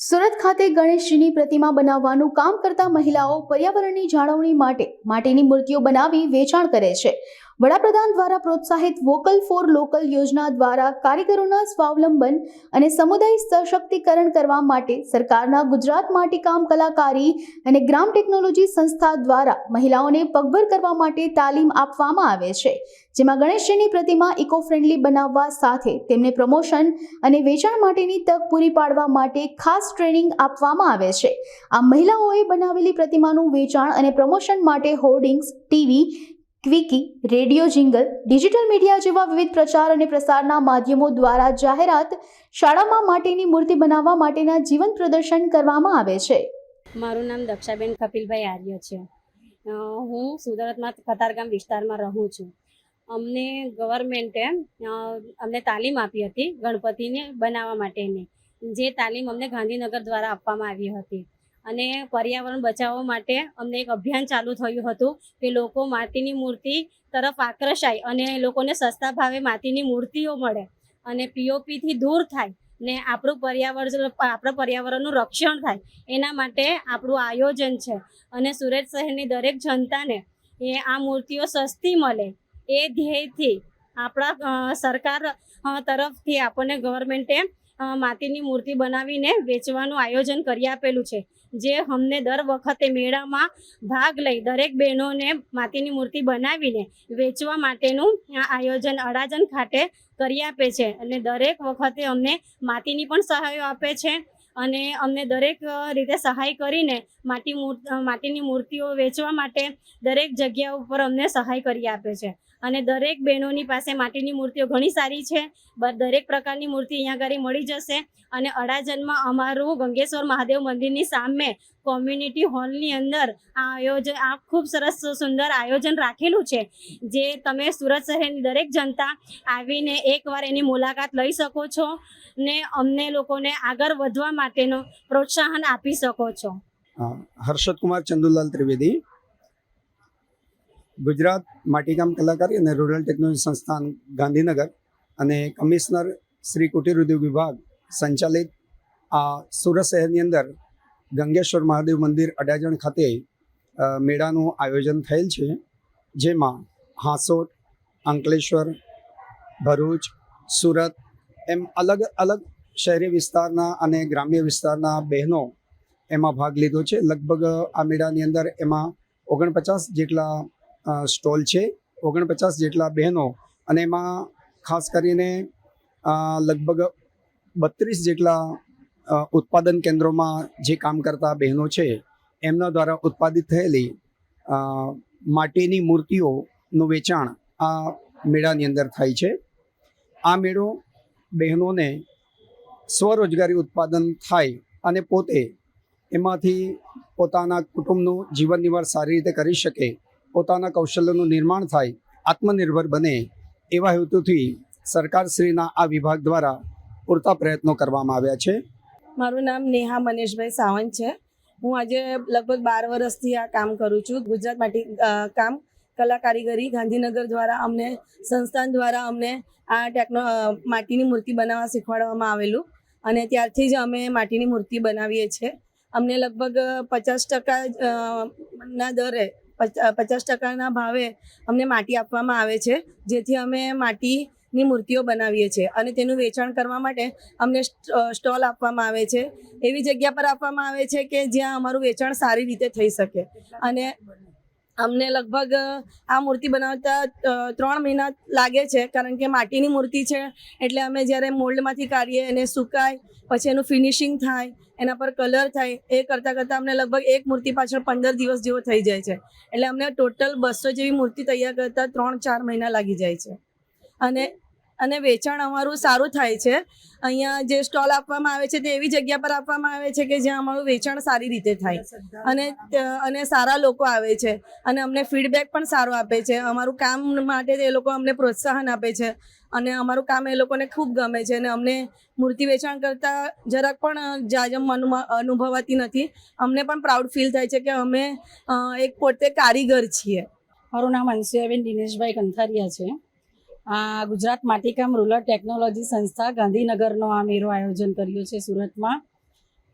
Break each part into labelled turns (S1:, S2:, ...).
S1: સુરત ખાતે ગણેશજીની પ્રતિમા બનાવવાનું કામ કરતા મહિલાઓ પર્યાવરણની જાળવણી માટે માટીની મૂર્તિઓ બનાવી વેચાણ કરે છે. વડાપ્રધાન દ્વારા પ્રોત્સાહિત વોકલ ફોર લોકલ યોજના દ્વારા કારીગરોના સ્વાવલંબન અને સમુદાય સશક્તિકરણ કરવા માટે સરકારના ગુજરાત માટીકામ કલાકારી અને ગ્રામ ટેકનોલોજી સંસ્થા દ્વારા મહિલાઓને પગભર કરવા માટે તાલીમ આપવામાં આવે છે. જેમાં ગણેશજીની પ્રતિમા ઇકો ફ્રેન્ડલી બનાવવા સાથે તેમને પ્રમોશન અને વેચાણ માટેની તક પૂરી પાડવા માટે ખાસ ટ્રેનિંગ આપવામાં આવે છે. આ મહિલાઓએ બનાવેલી પ્રતિમાનું વેચાણ અને પ્રમોશન માટે hoardings, TV quickie radio jingle digital media જેવા વિવિધ પ્રચાર અને પ્રસારના માધ્યમો દ્વારા જાહેરાત શાળામાં માટેની મૂર્તિ બનાવવા માટેના જીવન પ્રદર્શન કરવામાં આવે છે.
S2: મારું નામ દક્ષાબેન કપિલભાઈ આર્ય છે. હું સુરતમાં કતારગામ વિસ્તારમાં રહું છું. અમને ગવર્મેન્ટે અમને તાલીમ આપી હતી ગણપતિને બનાવવા માટેની. જે તાલીમ અમને ગાંધીનગર દ્વારા આપવામાં આવી હતી. અને પર્યાવરણ બચાવવા માટે અમને એક અભિયાન ચાલુ થયું હતું કે લોકો માટીની મૂર્તિ તરફ આકર્ષાય અને લોકોને સસ્તા ભાવે માટીની મૂર્તિઓ મળે અને પીઓપીથી દૂર થાય ને આપણું પર્યાવરણ, આપણા પર્યાવરણનું રક્ષણ થાય એના માટે આપણું આયોજન છે. અને સુરત શહેરની દરેક જનતાને એ આ મૂર્તિઓ સસ્તી મળે એ ધ્યેયથી આપણા સરકાર તરફથી આપણને ગવર્મેન્ટે અ, માટીની મૂર્તિ બનાવીને વેચવાનું આયોજન કરી આપેલું છે. જે અમને દર વખતે મેળામાં ભાગ લઈ દરેક બહેનોને માટીની મૂર્તિ બનાવીને વેચવા માટેનું આયોજન અડાજન ખાતે કરી આપે છે. અને દરેક વખતે અમને માટીની પણ સહાયો આપે છે અને અમને દરેક રીતે સહાય કરીને માટી માટીની મૂર્તિઓ વેચવા માટે દરેક જગ્યા ઉપર અમને સહાય કરી આપે છે. અને દરેક બહેનોની પાસે માટીની મૂર્તિઓ ઘણી સારી છે. દરેક પ્રકારની મૂર્તિ અહીંયા આગળ મળી જશે. અને અડાજનમાં અમારું ગંગેશ્વર મહાદેવ મંદિરની સામે કોમ્યુનિટી હોલની અંદર આ આયોજન આ ખૂબ સરસ સુંદર આયોજન રાખેલું છે. જે તમે સુરત શહેરની દરેક જનતા આવીને એકવાર એની મુલાકાત લઈ શકો છો ને અમને લોકોને આગળ વધવા માટેનો પ્રોત્સાહન આપી શકો છો.
S3: હર્ષદ કુમાર ચંદુલાલ ત્રિવેદી. ગુજરાત માટીકામ કલાકારી અને રૂરલ ટેકનોલોજી સંસ્થાન ગાંધીનગર અને કમિશનર શ્રી કુટીર ઉદ્યોગ વિભાગ સંચાલિત આ સુરત શહેરની અંદર ગંગેશ્વર મહાદેવ મંદિર અડાજણ ખાતે મેળાનું આયોજન થયેલ છે, જેમાં હાંસોટ, અંકલેશ્વર, ભરૂચ, સુરત એમ અલગ અલગ શહેરી વિસ્તારના અને ગ્રામ્ય વિસ્તારના બહેનો એમાં ભાગ લીધો છે. લગભગ આ મેળાની અંદર એમાં ઓગણપચાસ જેટલા સ્ટોલ છે ઓગણપચાસ જેટલા બહેનો અને એમાં ખાસ કરીને લગભગ બત્રીસ જેટલા ઉત્પાદન કેન્દ્રોમાં જે કામ કરતા બહેનો છે, એમના દ્વારા ઉત્પાદિત થયેલી માટીની મૂર્તિઓનું વેચાણ આ મેળાની અંદર થાય છે. આ મેળો બહેનોને સ્વરોજગારી ઉત્પાદન થાય અને પોતે એમાંથી પોતાના કુટુંબનું જીવન નિર્વાહ સારી રીતે કરી શકે પોતાના કૌશલ્યનું નિર્માણ થાય, આત્મનિર્ભર બને એવા હેતુથી સરકારશ્રીના આ વિભાગ દ્વારા પૂરતા પ્રયત્નો કરવામાં આવ્યા છે.
S4: મારું નામ નેહા મનીષભાઈ સાવંત છે. હું આજે લગભગ બાર વર્ષથી આ કામ કરું છું. ગુજરાત માટે કામ કલા કારીગરી ગાંધીનગર દ્વારા અમને, સંસ્થાન દ્વારા અમને આ ટેકનો માટીની મૂર્તિ બનાવવા શીખવાડવામાં આવેલું. અને ત્યારથી જ અમે માટીની મૂર્તિ બનાવીએ છીએ. અમને લગભગ પચાસ ટકા ના દરે પચાસ ટકાના ભાવે અમને માટી આપવામાં આવે છે, જેથી અમે માટીની મૂર્તિઓ બનાવીએ છીએ અને તેનું વેચાણ કરવા માટે અમને સ્ટોલ આપવામાં આવે છે. એવી જગ્યા પર આપવામાં આવે છે કે જ્યાં અમારું વેચાણ સારી રીતે થઈ શકે અને અમને લગભગ આ મૂર્તિ બનાવતા ત્રણ મહિના લાગે છે, કારણ કે માટીની મૂર્તિ છે, એટલે અમે જ્યારે મોલ્ડમાંથી કાઢીએ, એને સુકાય, પછી એનું ફિનિશિંગ થાય, એના પર કલર થાય, એ કરતાં કરતાં અમને લગભગ એક મૂર્તિ પાછળ પંદર દિવસ જેવો થઈ જાય છે. એટલે અમને ટોટલ બસો જેવી મૂર્તિ તૈયાર કરતાં ત્રણ ચાર મહિના લાગી જાય છે. અને અને વેચાણ અમારું સારું થાય છે. અહીંયા જે સ્ટોલ આપવામાં આવે છે તે એવી જગ્યા પર આપવામાં આવે છે કે જ્યાં અમારું વેચાણ સારી રીતે થાય. અને અને સારા લોકો આવે છે. અને અમને ફીડબેક પણ સારો આપે છે. અમારું કામ માટે એ લોકો અમને પ્રોત્સાહન આપે છે. અને અમારું કામ એ લોકોને ખૂબ ગમે છે. અને અમને મૂર્તિ વેચાણ કરતાં જરાક પણ જાજમ અનુ- અનુભવાતી નથી. અમને પણ પ્રાઉડ ફીલ થાય છે કે અમે એક પોતે કારીગર છીએ.
S5: મારું નામ અંશુયાબેન દિનેશભાઈ કંથારિયા છે. આ ગુજરાત માટીકામ રૂરલ ટેકનોલોજી સંસ્થા ગાંધીનગરનો આ મેળો આયોજન કર્યો છે સુરતમાં.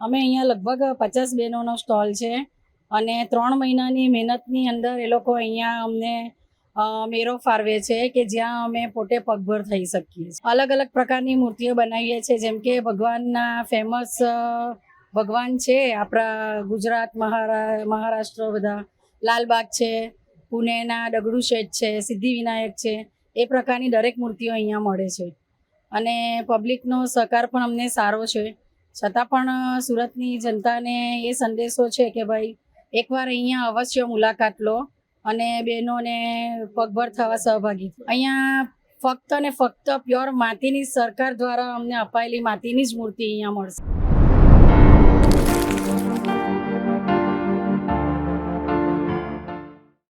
S5: અમે અહીંયા લગભગ પચાસ બહેનોનો સ્ટોલ છે અને ત્રણ મહિનાની મહેનતની અંદર એ લોકો અહીંયા અમને મેરો ફાળવે છે કે જ્યાં અમે પોતે પગભર થઈ શકીએ. અલગ અલગ પ્રકારની મૂર્તિઓ બનાવીએ છીએ, જેમ કે ભગવાનના ફેમસ ભગવાન છે આપણા ગુજરાત મહારા, મહારાષ્ટ્ર બધા. લાલબાગ છે, પુણેના દગડુશેઠ છે, સિદ્ધિવિનાયક છે. એ પ્રકારની દરેક મૂર્તિઓ અહીંયા મળે છે. અને પબ્લિકનો સહકાર પણ અમને સારો છે. છતાં પણ સુરતની જનતાને એ સંદેશો છે કે ભાઈ, એકવાર અહીંયા અવશ્ય મુલાકાત લો અને બહેનોને પગભર થવા સહભાગી અહીંયા ફક્ત ને ફક્ત પ્યોર માટીની સરકાર દ્વારા અમને અપાયેલી માટીની જ મૂર્તિ અહીંયા મળશે.